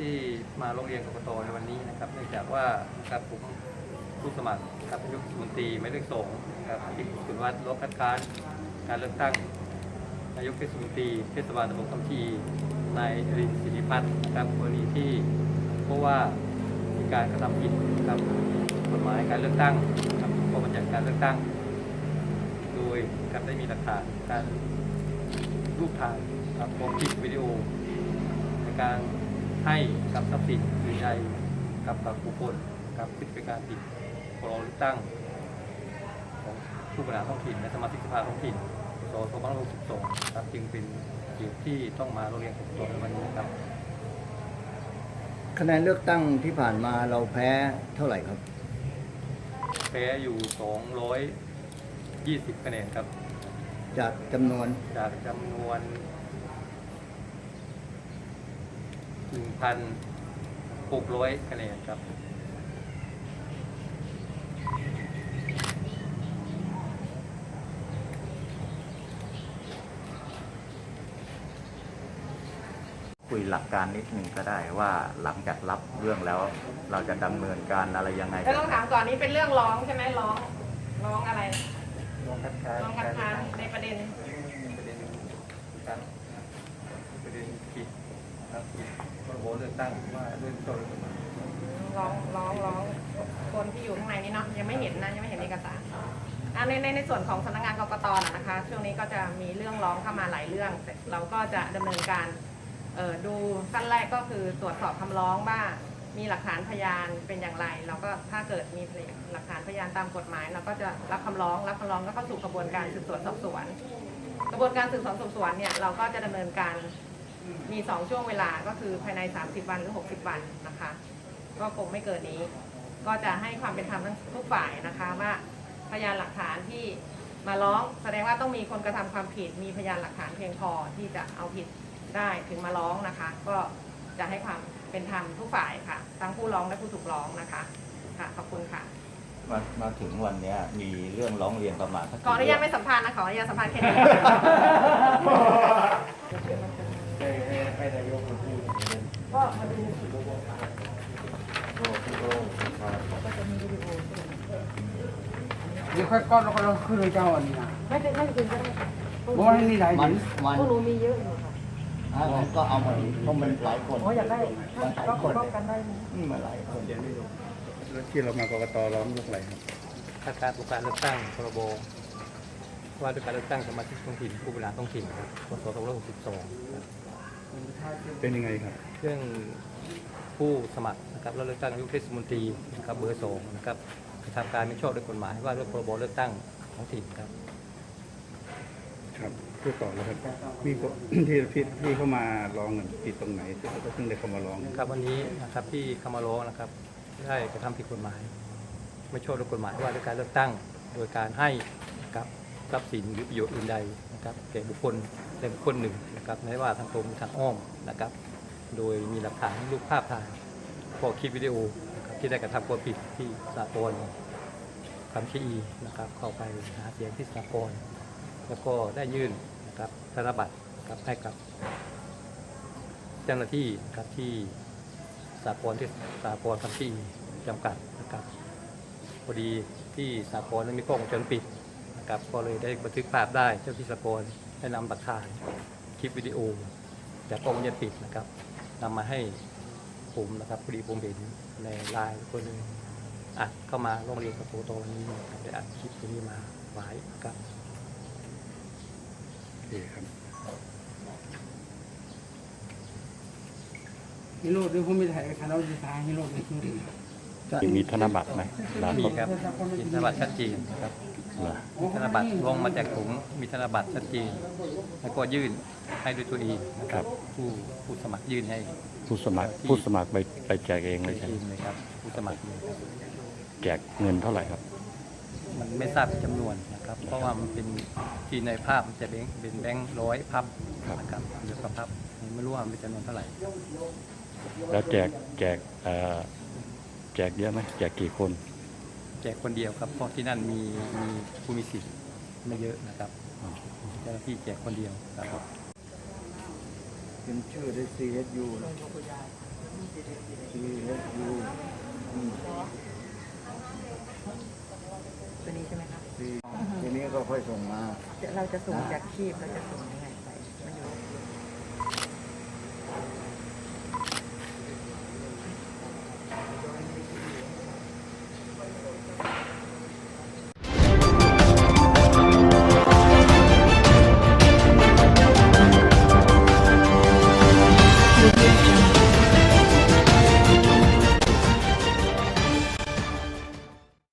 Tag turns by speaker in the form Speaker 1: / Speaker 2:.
Speaker 1: ที่มาโรงเรียนกกตในวันนี้นะครับ เนื่องจากว่าครับผมผู้สมัครครับนายกรัฐมนตรีหมายเลขสงครับที่คุณวัดลบคัดค้านการเลือกตั้งนายกเทศมนตรีเทศบาลตำบลคำชีนายรินร์สิริพัฒน์ครับกรณีที่เพราะว่ามีการกระทำผิดครับกฎหมายการเลือกตั้งครับข้อบัญญัติการเลือกตั้ง โดยครับได้มีหลักฐานการรูปถ่ายครับพร้อมคลิปวิดีโอในการ ให้กับทรัพย์สินหรือใดกับกับบุคคลกับพฤติการผิดพรบเลือกตั้งของผู้บริหารท้องถิ่นและสมาชิกสภาท้องถิ่นส2562ครับจึงเป็นเหตุที่ต้องมาโรงเรียนกกตในวันนี้ครับ
Speaker 2: คะแนนเลือกตั้งที่ผ่านมาเราแพ้เท่าไหร่ครับ
Speaker 1: แพ้อยู่220คะแนนครับ
Speaker 2: จากจำนวน
Speaker 1: จากจำนวน 1,600คะแนนครับ
Speaker 3: คุยหลักการนิดหนึ่งก็ได้ว่าหลังจากรับเรื่องแล้ว เราจะดำเนินการอะไรยังไง
Speaker 4: แล้วต้องถามก่อนนี้เป็นเรื่องร้องใช่ไหมร้องร้องอะไร
Speaker 1: ลองคัดค้าน
Speaker 4: ร้องคัดค้านในประเด็น
Speaker 1: ประเด็นการประเด็นผิดครับผิด พรบเลือกตั้งว่าเรื่องต้น
Speaker 4: ร้องร้องร้องคนที่อยู่ข้างในนี้เนาะยังไม่เห็นนะยังไม่เห็นเอกสารอะในในในส่วนของสำนักงานกกตน่ะนะคะ ช่วงนี้ก็จะมีเรื่องร้องเข้ามาหลายเรื่องเราก็จะดำเนินการเออดูขั้นแรกก็คือตรวจสอบคำร้องว่ามีหลักฐานพยานเป็นอย่างไร เราก็ถ้าเกิดมีหลักฐานพยานตามกฎหมาย เราก็จะรับคำร้องรับคำร้องก็เข้าสู่กระบวนการสืบสวนสอบสวน กระบวนการสืบสวนสอบสวนเนี่ยเราก็จะดำเนินการ มี 2 ช่วงเวลาก็คือภายใน 30 วันหรือ 60 วันนะคะ ก็คงไม่เกินนี้ ก็จะให้ความเป็นธรรมทั้งทุกฝ่ายนะคะว่าพยานหลักฐานที่มาร้องแสดงว่าต้องมีคนกระทำความผิด มีพยานหลักฐานเพียงพอที่จะเอาผิดได้ถึงมาร้องนะคะ ก็จะให้ความเป็นธรรมทุกฝ่ายค่ะ ทั้งผู้ร้องและผู้ถูกร้องนะคะค่ะขอบคุณค่ะ
Speaker 3: มามาถึงวันเนี้ยมีเรื่องร้องเรียนประมาณสัก
Speaker 4: ขออนุญาตไม่สัมภาษณ์นะขออนุญาตสัมภาษณ์แค่นี้
Speaker 1: ให้ให้ให้นายกมาพูด
Speaker 4: ก็มาดู
Speaker 5: เดี๋ยว ค่อยก้อนแล้วก็เราขึ้นเลยเจ้าอันนี้นะ
Speaker 4: ไม่ได้ไม่ได้กินก็ได้
Speaker 5: เพราะว่านี่หลาย
Speaker 2: มัน
Speaker 5: เดือน
Speaker 2: มัน
Speaker 4: พวกหนูมีเยอะอยู่ค่ะ
Speaker 2: อ่างั้นก็เอามาดิเพราะมันหลายคน
Speaker 4: อ๋ออยากได้
Speaker 2: มันหลาย
Speaker 4: ก็
Speaker 2: คน
Speaker 4: ป้องกันได้
Speaker 2: อืมมันหลายคน
Speaker 6: ที่เรามากกตร้องเรื่องอะไรครับ
Speaker 1: คัดค้านผลการเลือกตั้งพรบว่าด้วยการเลือกตั้งสมาชิกท้องถิ่นผู้บริหารท้องถิ่นครับพศ2562ครับ
Speaker 6: เป็นยังไงครับ
Speaker 1: เรื่องผู้สมัครนะครับแล้วเลือกตั้งนายกเทศมนตรีนะครับเบอร์สองนะครับ กระทำการไม่ชอบด้วยกฎหมายว่าด้วยพรบเลือกตั้งท้องถิ่นครับ
Speaker 6: ครับพูดต่อแล้วครับมีคน ที่ที่ที่เข้ามาร้องกันผิดตรงไหนที่เขาเพิ่งได้เข้ามาร้อง
Speaker 1: ครับวันนี้นะครับที่คำมาร้องนะครับ ได้กระทำผิดกฎหมาย ไม่ชอบด้วยกฎหมายว่าด้วยการเลือกตั้ง โดยการให้นะครับทรัพย์สินหรือประโยชน์อื่นใดนะครับแก่บุคคลใดบุคคลหนึ่งนะครับไม่ว่าทางตรงหรือทางอ้อมนะครับ โดยมีหลักฐานรูปภาพถ่ายพอคลิปวิดีโอนะครับ ที่ได้กระทำความผิดที่สากลคำชี้นะครับ เข้าไปหาเสียงที่สากลแล้วก็ได้ยื่นนะครับธนบัตรนะครับให้กับ เจ้าหน้าที่นะครับที่สากลที่สากลคำชี้จำกัดนะครับพอดีที่สากลนั้นมีกล้องวงจรปิดนะครับก็เลยได้บันทึกภาพได้เจ้าที่สากลได้นำหลักฐานคลิปวิดีโอจากกล้องวงจรปิดนะครับนำมาให้ ผมนะครับพอดีผมเห็นในไลน์คนหนึงอัดเข้ามาโรงเรียนกับโปรโตวันนี้นะครับได้อัดคลิปตัวนี้มาไว้ครับ
Speaker 6: โอเคครับ
Speaker 5: ฮีโร่ด้วยผมไม่ถ่ายคณะวิทยาฮีโร่ด้ว ย
Speaker 3: มีธนบัตรไหมร้าน
Speaker 1: มีครับมีธนบัตรชัดเจนนะครับ
Speaker 3: เหรอ
Speaker 1: มีธนบัตรลงมาจากถุงมีธนบัตรชัดเจนแล้วก็ยื่นให้ด้วยตัวเองนะครับผู้ผู้สมัครยื่นให้
Speaker 7: ผู้สมัครผู้สมัครไปไปแจกเองเลย
Speaker 1: เอ
Speaker 7: ใช่ไหม
Speaker 1: งเลยครับผู้สมัครเลยครับ
Speaker 7: แจกเงินเท่าไหร่ครับ
Speaker 1: มันไม่ทราบจำนวนนะครับ เพราะว่ามันเป็นที่ในภาพมันจะเป็นเป็นแบงค์ร้อยพับ
Speaker 7: ครับ
Speaker 1: นะครับเดี๋ยวกับพับไม่รู้ว่ามันเป็นจำนวนเท่าไหร่
Speaker 7: แล้วแจกแจกเอ่อ แจกเยอะไหมแจกกี่คน
Speaker 1: แจกคนเดียวครับ เพราะที่นั่นมีมีผู้มีสิทธิ์ไม่เยอะนะครับเจ้าหน้าที่แจกคนเดียวครับ
Speaker 2: เป็นชื่อได้ CSU นะ
Speaker 8: ตัวนี้ใช่ไหมคะ
Speaker 2: ทีนี้ก็ค่อยส่งมา
Speaker 8: เราจะส่งจากคีบเราจะส่งยังไง